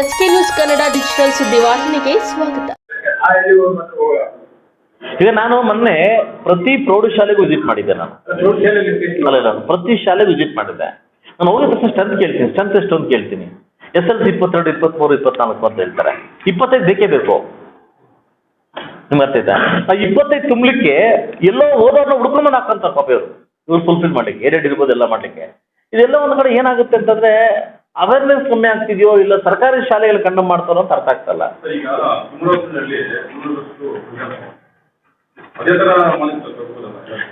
S K news Kannada digital ಸುದ್ದಿವಾಹಿನಿಗೆ ಸ್ವಾಗತ. ಈಗ ನಾನು ಮೊನ್ನೆ ಪ್ರತಿ ಪ್ರೌಢಶಾಲೆಗೂ ವಿಸಿಟ್ ಮಾಡಿದ್ದೆ ನಾನು. ನಾನು ಪ್ರತಿ ಶಾಲೆಗೆ ವಿಸಿಟ್ ಮಾಡಿದ್ದೆ. ನಾನು ಹೋಗಿದ ತಕ್ಷಣ ಸ್ಟ್ರೆಂತ್ ಕೇಳ್ತೀನಿ ಸ್ಟ್ರೆಂತ್ ಎಷ್ಟು ಅಂತ ಕೇಳ್ತೀನಿ. ಎಸ್ ಎಲ್ ಸಿ ಇಪ್ಪತ್ತೆರಡು, ಇಪ್ಪತ್ಮೂರು, ಇಪ್ಪತ್ನಾಲ್ಕು ಅಂತ ಹೇಳ್ತಾರೆ. ಇಪ್ಪತ್ತೈದು ಬೇಕೇ ಬೇಕು. ನಿಮ್ಗೆ ಅರ್ಥ ಆಯ್ತಾ ಆ ಇಪ್ಪತ್ತೈದು ತುಂಬಲಿಕ್ಕೆ ಎಲ್ಲೋ ಓದೋರ್ನ ಹುಡ್ಕೊಂಡು ಹಾಕಂತಾರೆ ಪಾಪ ಇವರು. ಇವ್ರು ಫುಲ್ಫಿಲ್ ಮಾಡ್ಲಿಕ್ಕೆ ಎರಡು ಇರ್ಬೋದು ಎಲ್ಲ ಮಾಡ್ಲಿಕ್ಕೆ. ಇದೆಲ್ಲ ಒಂದು ಕಡೆ ಏನಾಗುತ್ತೆ ಅಂತಂದ್ರೆ ಅವೇರ್ನೆಸ್ ಕಮ್ಮಿ ಆಗ್ತಿದೆಯೋ ಇಲ್ಲ ಸರ್ಕಾರಿ ಶಾಲೆಗಳು ಕಂಡು ಮಾಡ್ತಾರೋ ಅಂತ ಅರ್ಥ ಆಗ್ತಲ್ಲ ಈಗ ಅದೇ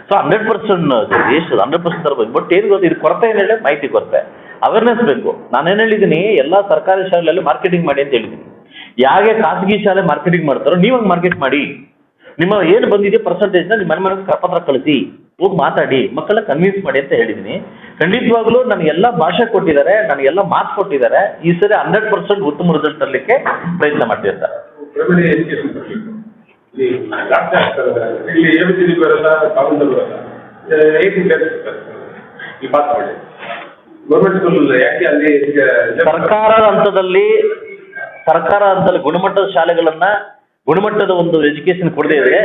ಸೊ ಹಂಡ್ರೆಡ್ ಪರ್ಸೆಂಟ್ ದೇಶ ಹಂಡ್ರೆಡ್ ಪರ್ಸೆಂಟ್ ತರಬೇಕು ಬಟ್ ಏನು ಗೊತ್ತು ಇದು ಕೊರತೆ ಏನು ಹೇಳಿ ಮಾಹಿತಿ ಕೊರತೆ. ಅವೇರ್ನೆಸ್ ಬೇಕು. ನಾನು ಏನು ಹೇಳಿದ್ದೀನಿ? ಎಲ್ಲ ಸರ್ಕಾರಿ ಶಾಲೆಯಲ್ಲಿ ಮಾರ್ಕೆಟಿಂಗ್ ಮಾಡಿ ಅಂತ ಹೇಳಿದ್ದೀನಿ. ಯಾಕೆ ಖಾಸಗಿ ಶಾಲೆ ಮಾರ್ಕೆಟಿಂಗ್ ಮಾಡ್ತಾರೋ ನೀವು ಹಂಗೆ ಮಾರ್ಕೆಟ್ ಮಾಡಿ. ನಿಮ್ಮ ಏನು ಬಂದಿದೆ ಪರ್ಸೆಂಟೇಜ್ನ ನಿಮ್ಮ ಮನೆ ಮನೆಗೆ ಕರಪತ್ರ ಕಳಿಸಿ. ಹೋಗಿ ಮಾತಾಡಿ ಮಕ್ಕಳ ಕನ್ವಿನ್ಸ್ ಮಾಡಿ ಅಂತ ಹೇಳಿದ್ದೀನಿ ಖಂಡಿತವಾಗ್ಲೂ ನನಗೆಲ್ಲ ಭಾಷೆ ಕೊಟ್ಟಿದ್ದಾರೆ ನನಗೆಲ್ಲ ಮಾತ್ ಕೊಟ್ಟಿದ್ದಾರೆ. ಈ ಸರಿ ಹಂಡ್ರೆಡ್ ಪರ್ಸೆಂಟ್ ಉತ್ತಮ ರಿಸಲ್ಟ್ ತರಲಿಕ್ಕೆ ಪ್ರಯತ್ನ ಮಾಡ್ತೀವಿ ಸರ್ ಸರ್ಕಾರ ಹಂತದಲ್ಲಿ ಸರ್ಕಾರ ಹಂತದಲ್ಲಿ ಗುಣಮಟ್ಟದ ಶಾಲೆಗಳನ್ನ ಗುಣಮಟ್ಟದ ಒಂದು ಎಜುಕೇಶನ್ ಕೊಡದೇ ಇದ್ರೆ.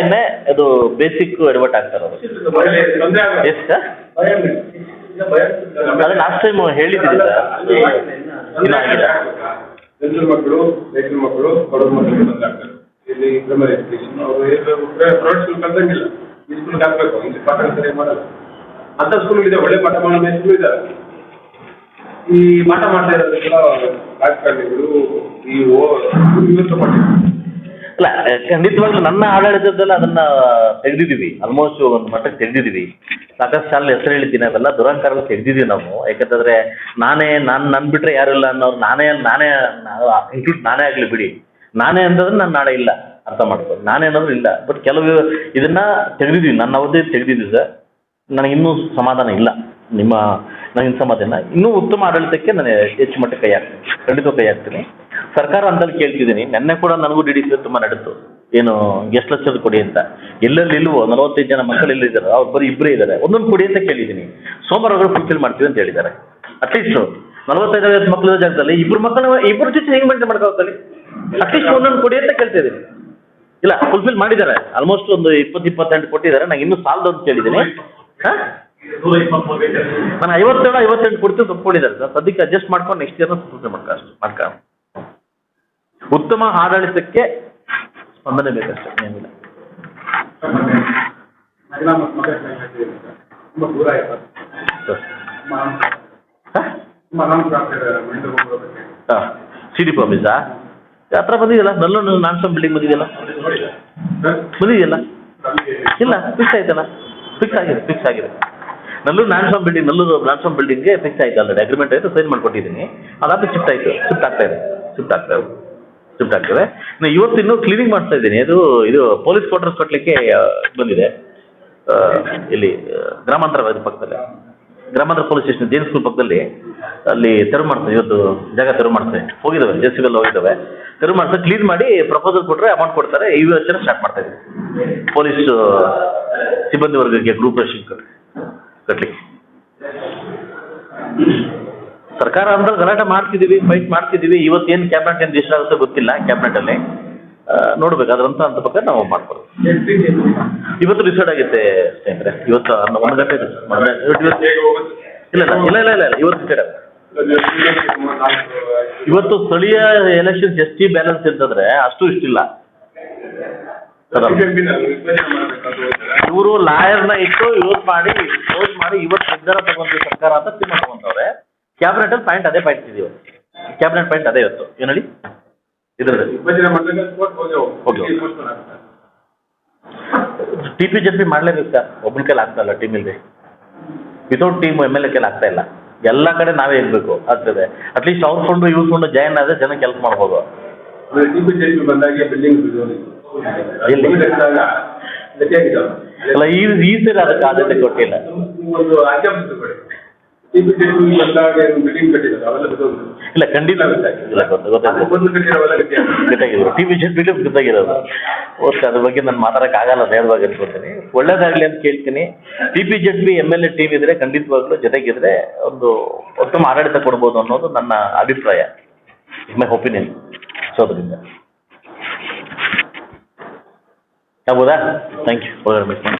ಎಣ್ಣೆ, ಅದು ಬೇಸಿಕ್ ಎಡವಟ್ ಆಗ್ತಾರೆ ಅವರು ಎಸ್ ಸರ್. ಲಾಸ್ಟ್ ಟೈಮ್ ಹೇಳಿದ್ದೀನಿ ಸರ್ ಆಗಿಲ್ಲ. ದಲಿತರ ಮಕ್ಕಳು ಮಕ್ಕಳು, ಬಡವ್ರ ಇಲ್ಲಿ ಎಜುಕೇಶನ್ ಸ್ಕೂಲ್ ಮಾಡಲ್ಲ. ಸ್ಕೂಲ್ ಇದೆ. ಒಳ್ಳೆ ಪಾಠ ಮಾಡೋ ಸ್ಕೂಲ್ ಇದ್ದಾರೆ ಈ ಮಾಟ ಮಾಡ್ತಾ ಇರೋದ್ರಿಂದ ರಾಜಕಾರಣಿಗಳು ಓ ಇವತ್ತು ಅಲ್ಲ, ಖಂಡಿತವಾಗ್ಲೂ ನನ್ನ ಆಡಳಿತದಲ್ಲ ಅದನ್ನ ತೆಗೆದಿದ್ದೀವಿ. ಆಲ್ಮೋಸ್ಟ್ ಒಂದು ಮಟ್ಟಕ್ಕೆ ತೆಗೆದಿದ್ದೀವಿ. ಸಾಕಷ್ಟು ಶಾಲೆ ಹೆಸರು ಹೇಳಿದ್ದೀನಿ. ಅವೆಲ್ಲ ದುರಂಕಾರಗಳು ತೆಗೆದಿದ್ದೀವಿ ನಾವು. ಯಾಕಂತಂದ್ರೆ ನಾನೇ, ನಾನು ನನ್ ಬಿಟ್ರೆ ಇಲ್ಲ ಅನ್ನೋರು ನಾನೇ ನಾನೇ ಇನ್ಕ್ಲೂಡ್ ನಾನೇ ಆಗಲಿ ಬಿಡಿ. ನಾನೇ ಅಂತಂದ್ರೆ ನನ್ನ ನಾಳೆ ಇಲ್ಲ ಅರ್ಥ ಮಾಡ್ಕೊಂಡು ನಾನೇ ಅನ್ನೋದು ಇಲ್ಲ. ಬಟ್ ಕೆಲವು ಇದನ್ನ ತೆಗೆದಿದ್ದೀವಿ. ನನ್ನ ಅವಧಿ ತೆಗೆದಿದ್ದೀವಿ ಸರ್. ನನಗಿನ್ನೂ ಸಮಾಧಾನ ಇಲ್ಲ. ನಿಮ್ಮ ನನಗಿನ ಸಮಾಧಾನ ಇನ್ನೂ ಉತ್ತಮ ಆಡಳಿತಕ್ಕೆ ನಾನು ಹೆಚ್ಚು ಮಟ್ಟ ಕೈ ಹಾಕ್ತೀನಿ. ಖಂಡಿತ ಕೈ ಹಾಕ್ತೀನಿ. ಸರ್ಕಾರ ಅಂತಲ್ಲಿ ಕೇಳ್ತಿದ್ದೀನಿ. ನೆನ್ನೆ ಕೂಡ ನನಗೂ ಡಿ ಡಿ ಸಿ ತುಂಬ ನಡೆತು. ಏನು, ಗೆಸ್ಟ್ ಲೆಕ್ಚರ್ ಕೊಡಿ ಅಂತ. ಎಲ್ಲೆಲ್ಲಿ ಇಲ್ವೋ, ನಲವತ್ತೈದು ಜನ ಮಕ್ಕಳು ಎಲ್ಲಿದ್ದಾರೆ ಅವ್ರು ಬರೀ ಇಬ್ಬರೇ ಇದ್ದಾರೆ. ಒಂದೊಂದು ಕೊಡಿ ಅಂತ ಕೇಳಿದ್ದೀನಿ. ಸೋಮವಾರಗಳು ಫುಲ್ಫಿಲ್ ಮಾಡ್ತೀವಿ ಅಂತ ಹೇಳಿದ್ದಾರೆ. ಅಟ್ಲೀಸ್ಟ್ ನಲವತ್ತೈದು ಐವತ್ತು ಮಕ್ಕಳ ಜಾಗದಲ್ಲಿ ಇಬ್ಬರು ಮಕ್ಕಳು ಇಬ್ಬರು ಜೊತೆ ಹೆಂಗೆ ಮೇಂಟೈನ್ ಮಾಡ್ಕೋತಾರೆ ಅಟ್ಲೀಸ್ಟ್ ಒಂದೊಂದು ಕೊಡಿ ಅಂತ ಕೇಳ್ತಾ ಇದ್ದೀನಿ ಇಲ್ಲ ಫುಲ್ಫಿಲ್ ಮಾಡಿದ್ದಾರೆ. ಆಲ್ಮೋಸ್ಟ್ ಒಂದು ಇಪ್ಪತ್ತು, ಇಪ್ಪತ್ತೆಂಟು ಕೊಟ್ಟಿದ್ದಾರೆ. ನಂಗೆ ಇನ್ನೂ ಸಾಲದ ಅಂತ ಕೇಳಿದ್ದೀನಿ. ಹಾಂ? ನಾನು ಐವತ್ತೇಳು, ಐವತ್ತೆಂಟು ಕೊಡ್ತೀವಿ ಒಪ್ಕೊಂಡಿದ್ದಾರೆ ಸರ್. ಸದ್ಯಕ್ಕೆ ಅಡ್ಜಸ್ಟ್ ಮಾಡ್ಕೊಂಡು ನೆಕ್ಸ್ಟ್ ಇಯರ್ನ ಫುಲ್ಫಿಲ್ ಮಾಡ್ಕ ಅಷ್ಟು ಉತ್ತಮ ಆಡಳಿತಕ್ಕೆ ಸ್ಪಂದನೆ ಬೇಕಷ್ಟೇ, ಏನಿಲ್ಲ. ಸಿ ಡಿ ಆಫೀಸಾ ಹತ್ರ ಬಂದಿದೆಯಲ್ಲ? ನಲ್ಲೂರು ನಾನ್ಸಮ್ ಬಿಲ್ಡಿಂಗ್ ಬಂದಿದೆಯಲ್ಲ? ಬಂದಿದೆಯಲ್ಲ? ಇಲ್ಲ ಫಿಕ್ಸ್ ಆಯ್ತಲ್ಲ? ಫಿಕ್ಸ್ ಆಗಿದೆ ಫಿಕ್ಸ್ ಆಗಿದೆ. Nallur farm building Nallur building ಬಿಲ್ಡಿಂಗ್ಗೆ fix ಆಯ್ತು ಆಲ್ರೆಡಿ ಅಗ್ರಿಮೆಂಟ್ ಆಯಿತು ಸೈನ್ ಮಾಡ್ಕೊಟ್ಟಿದ್ದೀನಿ. ಅದಾದ ಶಿಫ್ಟ್ ಆಯ್ತು. ಶಿಫ್ಟ್ ಆಗ್ತಾ ಇದೆ. ಶಿಫ್ಟ್ ಆಗ್ತಾ ಇದೆ. ಶಿಫ್ಟ್ ಆಗ್ತದೆ. ಇನ್ನು ಇವತ್ತು ಇನ್ನೂ ಕ್ಲೀನಿಂಗ್ ಮಾಡ್ತಾ ಇದ್ದೀನಿ. ಅದು, ಇದು ಪೊಲೀಸ್ ಕ್ವಾರ್ಟರ್ಸ್ ಕಟ್ಟಲಿಕ್ಕೆ ಬಂದಿದೆ. ಇಲ್ಲಿ ಗ್ರಾಮಾಂತರ ಪಕ್ಕದಲ್ಲಿ. ಗ್ರಾಮಾಂತರ ಪೊಲೀಸ್ ಸ್ಟೇಷನ್ ಜೇನ್ ಸ್ಕೂಲ್ ಪಕ್ಕದಲ್ಲಿ. ಅಲ್ಲಿ ತೆರವು ಮಾಡ್ತಾರೆ ಇವತ್ತು ಜಾಗ ತೆರವು ಮಾಡ್ತಾರೆ ಹೋಗಿದ್ದಾವೆ ಜೆ ಸಿ ಎಲ್ಲ ಹೋಗಿದ್ದಾವೆ ತೆರವು ಮಾಡ್ತಾರೆ ಕ್ಲೀನ್ ಮಾಡಿ ಪ್ರಪೋಸಲ್ ಕೊಟ್ಟರೆ ಅಮೌಂಟ್ ಕೊಡ್ತಾರೆ. ಈ ವರ್ಷ ಸ್ಟಾರ್ಟ್ ಮಾಡ್ತಾ ಇದ್ದೀನಿ. ಪೊಲೀಸ್ ಸಿಬ್ಬಂದಿ ವರ್ಗಕ್ಕೆ ಗ್ರೂಪ್ ರೇಷನ್ ಕಟ್ಟಲಿಕ್ಕೆ ಸರ್ಕಾರ ಅಂದ್ರೆ ಗಲಾಟೆ ಮಾಡ್ತಿದೀವಿ ಫೈಟ್ ಮಾಡ್ತಿದೀವಿ ಇವತ್ತೇನು ಕ್ಯಾಬಿನೆಟ್ ಏನು ಡಿಸಿಷನ್ ಆಗುತ್ತೆ ಗೊತ್ತಿಲ್ಲ ಕ್ಯಾಬಿನೆಟ್ ಅಲ್ಲಿ. ಆ, ನೋಡ್ಬೇಕು. ಅದ್ರಂತ ಅಂತ ಬಗ್ಗೆ ನಾವು ಮಾಡ್ಬೋದು ಇವತ್ತು ಡಿಸೈಡ್ ಆಗುತ್ತೆ ಸ್ನೇಹಿತರೆ. ಇವತ್ತು ಒಂದು ಗಂಟೆ? ಇಲ್ಲ ಇಲ್ಲ ಇಲ್ಲ ಇಲ್ಲ ಇವತ್ತು ಡಿಸೈಡ್ ಆಗುತ್ತೆ. ಇವತ್ತು ಸ್ಥಳೀಯ ಎಲೆಕ್ಷನ್ಸ್ ಎಷ್ಟಿ ಬ್ಯಾಲೆನ್ಸ್ ಅಂತಂದ್ರೆ ಅಷ್ಟು ಇಷ್ಟಿಲ್ಲ. ಇವರು ಲಾಯರ್ನ ಇಟ್ಟು ಇವತ್ತು ಮಾಡಿ ಕ್ಲೋಸ್ ಮಾಡಿ ಇವತ್ತು ನಿರ್ಧಾರ ತಗೊಂಡ್ರೆ ಸರ್ಕಾರ ಅಂತ ತೀರ್ಮಾನ ತಗೊಂತವ್ರೆ. ಕ್ಯಾಬಿನೆಟ್ ಅಲ್ಲಿ ಪಾಯಿಂಟ್ ಅದೇ ಪಾಯಿಂಟ್ ಇದೆಯೋ? ಕ್ಯಾಬಿನೆಟ್ ಪಾಯಿಂಟ್ ಅದೇ ಇವತ್ತು. ಏನು ಹೇಳಿ? ಇದರಲ್ಲಿ. ಟಿ ಪಿ ಜೆಡ್ ಪಿ ಮಾಡ್ಲೇಬೇಕು ಸರ್. ಒಬ್ಬನ ಕೈಲಿ ಆಗ್ತಾ ಇಲ್ಲ ಟೀಮ್ ಇಲ್ಲದೆ without team M L A ಕೈಲಿ ಆಗ್ತಾ ಇಲ್ಲ. ಎಲ್ಲ ಕಡೆ ನಾವೇ ಇರಬೇಕು. ಆಗ್ತದೆ. ಅಟ್ಲೀಸ್ಟ್ ಅವ್ರ ಫಂಡು ಇವ್ರ ಫಂಡು ಜಾಯಿನ್ ಆದ್ರೆ ಜನ ಕೆಲಸ ಮಾಡ್ಬೋದು. ಅಂದ್ರೆ ಪಿ ಬಂದಾಗ ಬಿಲ್ಡಿಂಗ್? ಅಲ್ಲ ಈ ಈ ಸರಿ ಅದಕ್ಕೆ ಆದ್ಯತೆ ಕೊಟ್ಟಿಲ್ಲ. ಒಂದು ಬಂದಾಗ ಕಟ್ಟಿದ್ದಾರೆ ಅವೆಲ್ಲ. ಇಲ್ಲ ಖಂಡಿತ ಇಲ್ಲ ಗೊತ್ತ- ಅದು ಗಟ್ಟಿಯಾಗಿದೆ. ಟಿ ವಿ ಬಿಟ್ಟು ಗೊತ್ತಾಗಿರೋದು ಓಕೆ ಅದ್ರ ಬಗ್ಗೆ ನಾನು ಮಾತಾಡಕ್ ಆಗಲ್ಲ ನೇರವಾಗಿ ಅನ್ಕೋತೀನಿ ಒಳ್ಳೇದಾಗ್ಲಿ ಅಂತ ಕೇಳ್ತೀನಿ. T P Z B M L A team ಇದ್ರೆ ಖಂಡಿತವಾಗ್ಲೂ ಜೊತೆಗಿದ್ರೆ ಒಂದು ಉತ್ತಮ ಆಡಳಿತ ಕೊಡ್ಬೋದು ಅನ್ನೋದು ನನ್ನ ಅಭಿಪ್ರಾಯ. ಮೈ ಒಪಿನಿಯನ್ ಸೊ ಅದರಿಂದ. Yeah, with that, thank you for the response.